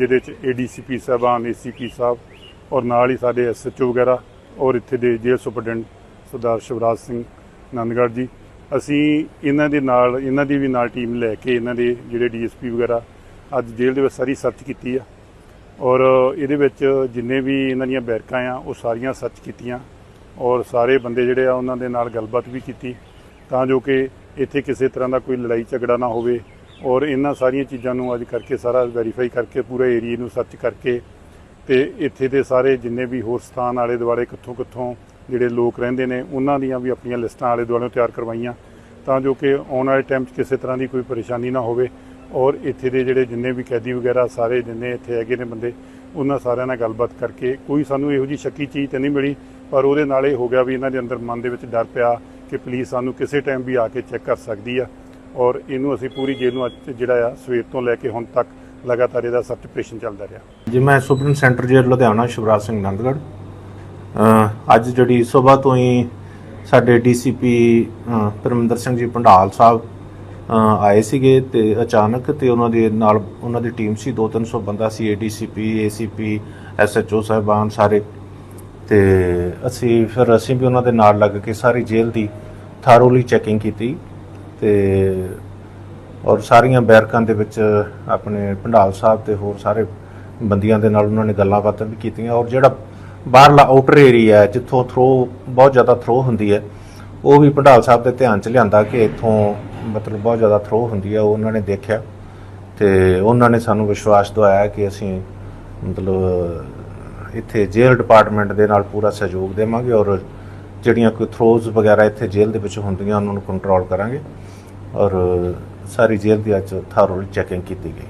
ਜਿਹਦੇ ਚ ਏਡੀਸੀਪੀ ਸਾਹਿਬਾਨ ਏਸੀਪੀ ਸਾਹਿਬ ਔਰ ਨਾਲ ਹੀ ਸਾਡੇ ਐਸਐਚਓ ਵਗੈਰਾ ਔਰ ਇੱਥੇ ਦੇ ਜੇਲ੍ਹ ਸੁਪਰਡੈਂਟ ਸਰਦਾਰ ਸ਼ਿਵਰਾਜ ਸਿੰਘ ਨੰਦਗੜ੍ਹ ਜੀ। ਅਸੀਂ ਇਹਨਾਂ ਦੇ ਨਾਲ, ਇਹਨਾਂ ਦੀ ਵੀ ਨਾਲ ਟੀਮ ਲੈ ਕੇ ਇਹਨਾਂ ਦੇ ਜਿਹੜੇ ਡੀਐਸਪੀ ਵਗੈਰਾ ਅੱਜ ਜੇਲ੍ਹ ਦੇ ਵਿੱਚ ਸਾਰੀ ਸਰਚ ਕੀਤੀ ਆ। ਔਰ ਇਹਦੇ ਵਿੱਚ ਜਿੰਨੇ ਵੀ ਇਹਨਾਂ ਦੀਆਂ ਬੈਰਕਾਂ ਆ, ਉਹ ਸਾਰੀਆਂ ਸਰਚ ਕੀਤੀਆਂ ਔਰ ਸਾਰੇ ਬੰਦੇ ਜਿਹੜੇ ਆ ਉਹਨਾਂ ਦੇ ਨਾਲ ਗੱਲਬਾਤ ਵੀ ਕੀਤੀ ਤਾਂ ਜੋ ਕਿ ਇੱਥੇ ਕਿਸੇ ਤਰ੍ਹਾਂ ਦਾ ਕੋਈ ਲੜਾਈ ਝਗੜਾ ਨਾ ਹੋਵੇ ਔਰ ਇਹਨਾਂ ਸਾਰੀਆਂ ਚੀਜ਼ਾਂ ਨੂੰ ਅੱਜ ਕਰਕੇ ਸਾਰਾ ਵੈਰੀਫਾਈ ਕਰਕੇ, ਪੂਰੇ ਏਰੀਏ ਨੂੰ ਸਰਚ ਕਰਕੇ ਤੇ ਇੱਥੇ ਦੇ ਸਾਰੇ ਜਿੰਨੇ ਵੀ ਹੋਰ ਸਥਾਨ ਆਲੇ ਦੁਆਲੇ ਕਿੱਥੋਂ ਕਿੱਥੋਂ ਜਿਹੜੇ ਲੋਕ ਰਹਿੰਦੇ ਨੇ, ਉਹਨਾਂ ਦੀਆਂ ਵੀ ਆਪਣੀਆਂ ਲਿਸਟਾਂ ਆਲੇ ਦੁਆਲੇ ਤਿਆਰ ਕਰਵਾਈਆਂ ਤਾਂ ਜੋ ਕਿ ਆਉਣ ਵਾਲੇ ਟਾਈਮ 'ਚ ਕਿਸੇ ਤਰ੍ਹਾਂ ਦੀ ਕੋਈ ਪਰੇਸ਼ਾਨੀ ਨਾ ਹੋਵੇ ਔਰ ਇੱਥੇ ਦੇ ਜਿਹੜੇ ਜਿੰਨੇ ਵੀ ਕੈਦੀ ਵਗੈਰਾ ਸਾਰੇ ਜਿੰਨੇ ਇੱਥੇ ਹੈਗੇ ਨੇ ਬੰਦੇ, ਉਹਨਾਂ ਸਾਰਿਆਂ ਨਾਲ ਗੱਲਬਾਤ ਕਰਕੇ ਕੋਈ ਸਾਨੂੰ ਇਹੋ ਜੀ ਸ਼ੱਕੀ ਚੀਜ਼ ਤਾਂ ਨਹੀਂ ਮਿਲੀ, ਪਰ ਉਹਦੇ ਨਾਲ ਇਹ ਹੋ ਗਿਆ ਵੀ ਇਹਨਾਂ ਦੇ ਅੰਦਰ ਮਨ ਦੇ ਵਿੱਚ ਡਰ ਪਿਆ ਕਿ ਪੁਲਿਸ ਸਾਨੂੰ ਕਿਸੇ ਟਾਈਮ ਵੀ ਆ ਕੇ ਚੈੱਕ ਕਰ ਸਕਦੀ ਆ। ਔਰ ਇਹਨੂੰ ਅਸੀਂ ਪੂਰੀ ਜੇਲ੍ਹ ਨੂੰ ਅੱਜ ਜਿਹੜਾ ਆ, ਸਵੇਰ ਤੋਂ ਲੈ ਕੇ ਹੁਣ ਤੱਕ ਲਗਾਤਾਰ ਇਹਦਾ ਸਰਚ ਆਪਰੇਸ਼ਨ ਚੱਲਦਾ ਰਿਹਾ। ਜੀ, ਮੈਂ ਸੁਪਰਨ ਸੈਂਟਰ ਜੇਲ੍ਹ ਲੁਧਿਆਣਾ, ਸ਼ਿਵਰਾਜ ਸਿੰਘ ਨੰਦਗੜ੍ਹ। ਅੱਜ ਜਿਹੜੀ ਸਵੇਰ ਤੋਂ ਹੀ ਸਾਡੇ ਡੀਸੀਪੀ ਪਰਮਿੰਦਰ ਸਿੰਘ ਜੀ ਭੰਡਾਲ ਸਾਹਿਬ ਆਏ ਸੀਗੇ ਤੇ ਅਚਾਨਕ ਤੇ ਉਹਨਾਂ ਦੇ ਨਾਲ ਉਹਨਾਂ ਦੀ ਟੀਮ ਸੀ 2-300 ਬੰਦਾ ਸੀ ਏਡੀਸੀਪੀ ਏਸੀਪੀ ਐਸਐਚਓ ਸਾਹਿਬਾਨ ਸਾਰੇ। ਤੇ ਅਸੀਂ ਫਿਰ, ਅਸੀਂ ਵੀ ਉਹਨਾਂ ਦੇ ਨਾਲ ਲੱਗ ਕੇ ਸਾਰੀ ਜੇਲ੍ਹ ਦੀ ਥਾਰੋਲੀ ਚੈਕਿੰਗ ਕੀਤੀ। ਤੇ ਔਰ ਸਾਰੀਆਂ ਬੈਰਕਾਂ ਦੇ ਵਿੱਚ ਆਪਣੇ ਭੰਡਾਲ ਸਾਹਿਬ ਤੇ ਹੋਰ ਸਾਰੇ ਬੰਦੀਆਂ ਦੇ ਨਾਲ ਉਹਨਾਂ ਨੇ ਗੱਲਾਂ ਬਾਤਾਂ ਵੀ ਕੀਤੀਆਂ ਔਰ ਜਿਹੜਾ ਬਾਹਰਲਾ ਆਊਟਰ ਏਰੀਆ ਹੈ, ਜਿੱਥੋਂ ਥਰੋ ਬਹੁਤ ਜ਼ਿਆਦਾ ਥਰੋ ਹੁੰਦੀ ਹੈ, ਉਹ ਵੀ ਭੰਡਾਲ ਸਾਹਿਬ ਦੇ ਧਿਆਨ ਚ ਲਿਆਂਦਾ ਕਿ ਇੱਥੋਂ ਮਤਲਬ ਬਹੁਤ ਜ਼ਿਆਦਾ ਥਰੋ ਹੁੰਦੀ ਹੈ, ਉਹ ਉਹਨਾਂ ਨੇ ਦੇਖਿਆ ਤੇ ਉਹਨਾਂ ਨੇ ਸਾਨੂੰ ਵਿਸ਼ਵਾਸ ਦਵਾਇਆ ਕਿ ਅਸੀਂ ਮਤਲਬ ਇੱਥੇ ਜੇਲ੍ਹ ਡਿਪਾਰਟਮੈਂਟ ਦੇ ਨਾਲ ਪੂਰਾ ਸਹਿਯੋਗ ਦੇਵਾਂਗੇ ਔਰ ਜਿਹੜੀਆਂ ਕੋਈ ਥਰੋਜ਼ ਵਗੈਰਾ ਇੱਥੇ ਜੇਲ੍ਹ ਦੇ ਵਿੱਚ ਹੁੰਦੀਆਂ, ਉਹਨਾਂ ਨੂੰ ਕੰਟਰੋਲ ਕਰਾਂਗੇ। ਔਰ ਸਾਰੀ ਜੇਲ੍ਹ ਦੀ ਅੱਜ ਥਾਰੋਲੀ ਚੈਕਿੰਗ ਕੀਤੀ ਗਈ।